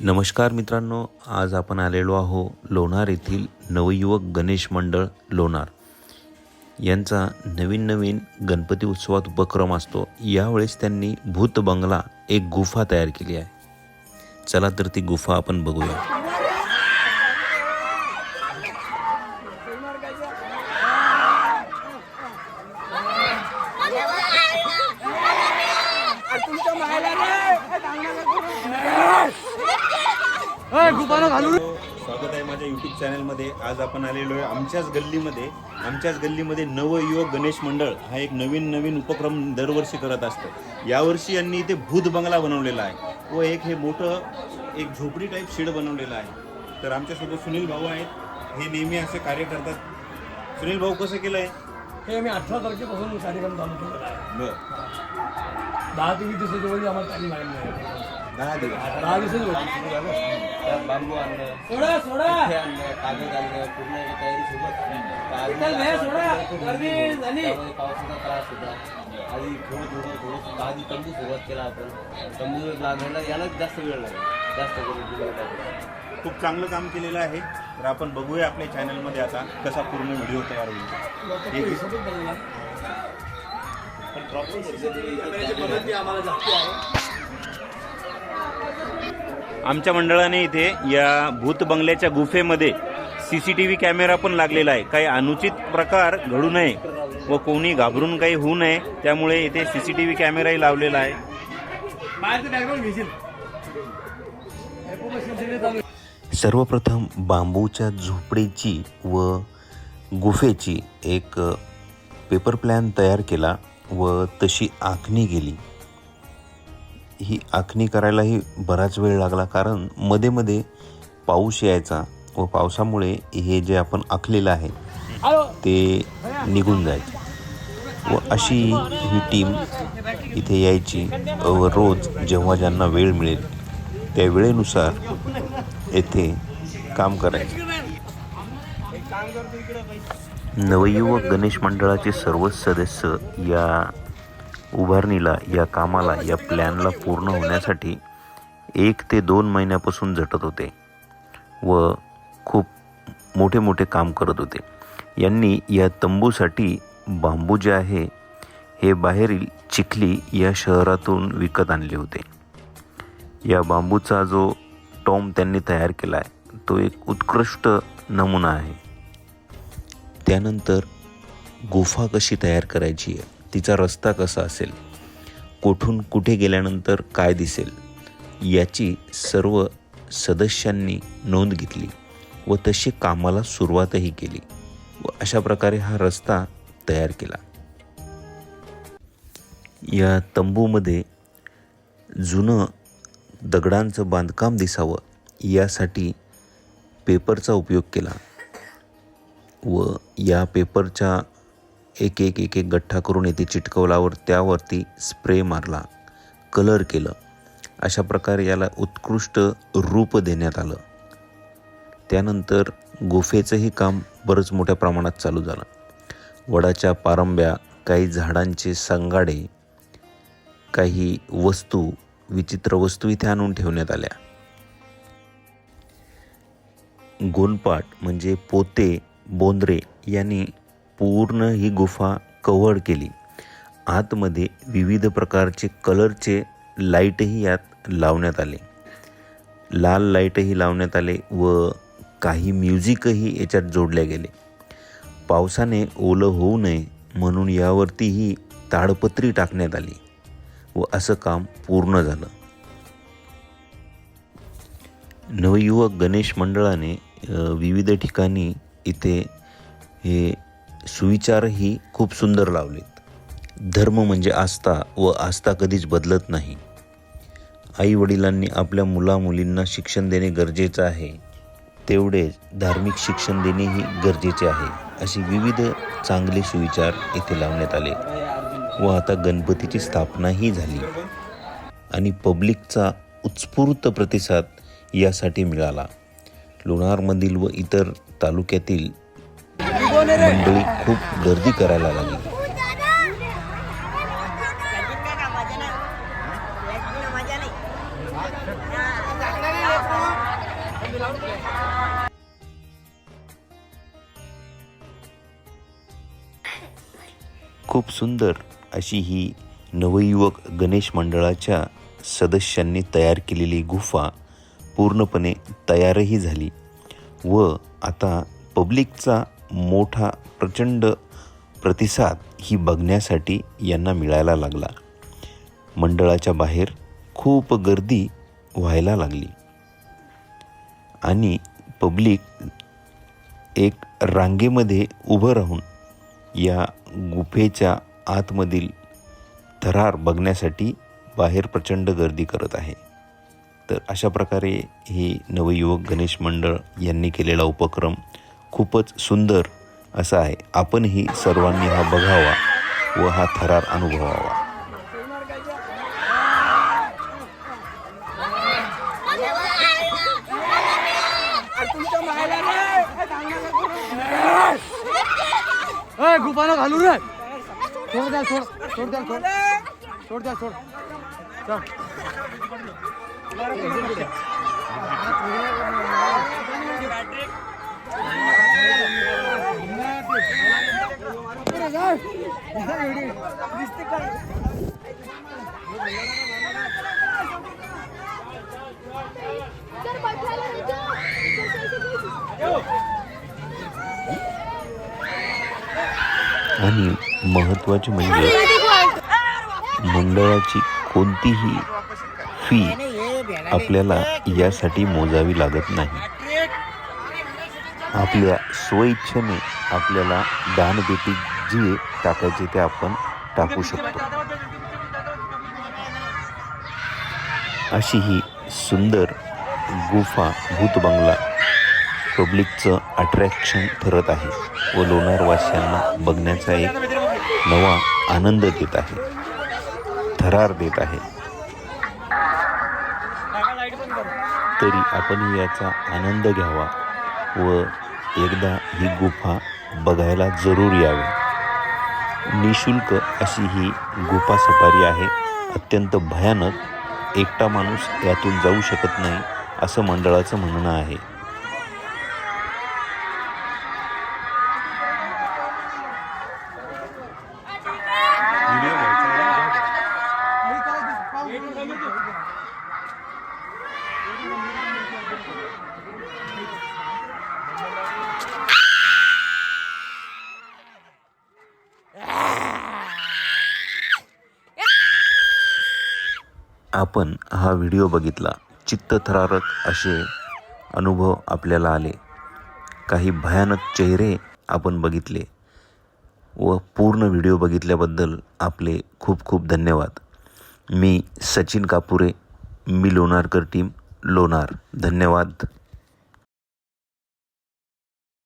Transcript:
नमस्कार मित्रांनो आज आपण आलेलो आहो लोणार येथील नवयुवक गणेश मंडळ लोणार यांचा नवीन नवीन गणपती उत्सवात उपक्रम असतो यावेळेस त्यांनी भूत बंगला एक गुफा तयार केली आहे चला तर ती गुफा आपण बघूया स्वागत आहे माझ्या यूट्यूब चॅनलमध्ये आज आपण आलेलो आहे आमच्याच गल्लीमध्ये. आमच्याच गल्लीमध्ये नवयुवक गणेश मंडळ हा एक नवीन नवीन उपक्रम दरवर्षी करत असतं. यावर्षी यांनी इथे भूत बंगला बनवलेला आहे. व एक हे मोठं एक झोपडी टाईप शेड बनवलेलं आहे. तर आमच्यासोबत सुनील भाऊ आहेत. हे नेहमी असे कार्य करतात. सुनील भाऊ कसं केलं आहे हे मी अठरा तारखेपासून कार्यक्रम चालू केलेला आहे बरं. दहा ते वीस दिवसाच्या वरी आम्हाला टाइम लागला दहा दिवस. दहा दिवसाची त्यात बांबू आणलं सोडा सोडा. हे आणलं कागद आणलं पूर्ण एका तयारी सोबत विठ्ठल भैया, सोडा. गर्दी झाली. पावसाचा त्रास होता. आधी थोडं थोडं थोडं आधी तंबू सुरुवात केला आपण. तंबू बांधायला यालाच जास्त वेळ लागला. जास्त करून दिवस लागला. खूप चांगलं काम केलेलं आहे. तर आपण बघूया आपल्या चॅनलमध्ये आता कसा पूर्ण व्हिडिओ तयार होईल. आमच्या मंडळाने इथे या भूत बंगल्याच्या गुफेमध्ये C C T V camera पण लागलेला आहे. काही अनुचित प्रकार घडू नये व कोणी घाबरून काही होऊ नये त्यामुळे इथे सी सी टी व्ही कॅमेराही लावलेला आहे. सर्वप्रथम बांबूच्या झोपडीची व गुफेची एक पेपर प्लॅन तयार केला. व तशी आखणी गेली. ही आखणी करायलाही बराच वेळ लागला कारण मध्ये मध्ये पाऊस यायचा व पावसामुळे हे जे आपण आखलेलं आहे ते निघून जायचे. व अशी ही टीम इथे यायची व रोज जेव्हा ज्यांना वेळ मिळेल त्या वेळेनुसार येथे काम करायचं. नवयुवक गणेश मंडळाचे सर्वच सदस्य या उभारणीला या कामाला या प्लॅनला पूर्ण होण्यासाठी एक ते दोन महिन्यापासून झटत होते व खूप मोठे मोठे काम करत होते. यांनी या तंबूसाठी बांबू जे आहे हे बाहेरील चिखली या शहरातून विकत आणले होते. या बांबूचा जो टॉम त्यांनी तयार केला आहे तो एक उत्कृष्ट नमुना आहे. त्यानंतर गुफा कशी तयार करायची आहे? तिचा रस्ता कसा असेल? कुठून कुठे गेल्यानंतर काय दिसेल? याची सर्व सदस्यांनी नोंद घेतली व तशी कामाला सुरुवातही केली व अशा प्रकारे हा रस्ता तयार केला. या तंबूमध्ये जुनं दगडांचं बांधकाम दिसावं यासाठी पेपरचा उपयोग केला. व या पेपरच्या एक एक एक एक गठ्ठा करून येथे चिटकवल्यावर त्यावरती स्प्रे मारला कलर केलं. अशा प्रकारे याला उत्कृष्ट रूप देण्यात आलं. त्यानंतर गुफेचंही काम बरंच मोठ्या प्रमाणात चालू झालं. वडाच्या पारंब्या काही झाडांचे संगाडे काही वस्तू विचित्र वस्तू इथे आणून ठेवण्यात आल्या. गोलपाट म्हणजे पोते बोंद्रे यांनी पूर्ण ही गुफा कव्हर केली. आतमध्ये विविध प्रकारचे कलरचे लाईटही यात लावण्यात आले. लाल लाईटही लावण्यात आले व काही म्युझिकही याच्यात जोडले गेले. पावसाने ओलं होऊ नये म्हणून यावरतीही ताडपत्री टाकण्यात आली व असं काम पूर्ण झालं. नवयुवक गणेश मंडळाने विविध ठिकाणी इथे हे सुविचारही खूप सुंदर लावलेत. धर्म म्हणजे आस्था व आस्था कधीच बदलत नाही. आई वडिलांनी आपल्या मुलामुलींना शिक्षण देणे गरजेचं आहे. तेवढेच धार्मिक शिक्षण देणेही गरजेचे आहे असे विविध चांगले सुविचार येथे लावण्यात आले व आता गणपतीची स्थापनाही झाली आणि पब्लिकचा उत्स्फूर्त प्रतिसाद यासाठी मिळाला. लोणारमधील व इतर तालुक्यातील मंडळी खूप गर्दी करायला लागली. खूप सुंदर अशी ही नवयुवक गणेश मंडळाच्या सदस्यांनी तयार केलेली गुफा पूर्णपणे तयारही झाली. व आता पब्लिकचा मोठा प्रचंड प्रतिसाद ही बघण्यासाठी यांना मिळायला लागला. मंडळाच्या बाहेर खूप गर्दी व्हायला लागली. आणि पब्लिक एक रांगेमध्ये उभं राहून या गुफेच्या आतमधील थरार बघण्यासाठी बाहेर प्रचंड गर्दी करत आहे. तर अशा प्रकारे हे नवयुवक गणेश मंडळ यांनी केलेला उपक्रम खूपच सुंदर असा आहे. आपणही सर्वांनी हा बघावा व हा थरार अनुभवावा. ए घालू रे. सोड द्या सोड. सोड द्या सोड. सोड द्या सोड. चल. आणि महत्त्वाचे म्हणजे मंडळाची कोणतीही फी आपल्याला यासाठी मोजावी लागत नाही. आपल्या स्वइच्छेने आपल्याला दानपेटी जे टाकायचे ते आपण टाकू शकतो. अशी ही सुंदर गुफा भूत बंगला पब्लिकचं अट्रॅक्शन ठरत आहे व लोणारवासियांना बघण्याचा एक नवा आनंद देत आहे. थरार देत आहे. तरी आपण याचा आनंद घ्यावा व एकदा ही गुफा बघायला जरूर यावे. निशुल्क अशी ही गुफा सफारी आहे. अत्यंत भयानक. एकटा माणूस यातून जाऊ शकत नाही असं मंडळाचं म्हणणं आहे व्हिडिओ घ्यायचा आपण हा व्हिडिओ बघितला चित्तथरारक असे अनुभव आपल्याला आले. काही भयानक चेहरे आपण बघितले व पूर्ण व्हिडिओ बघितल्याबद्दल आपले खूप खूप धन्यवाद. मी सचिन कापुरे मी लोणारकर टीम लोणार. धन्यवाद.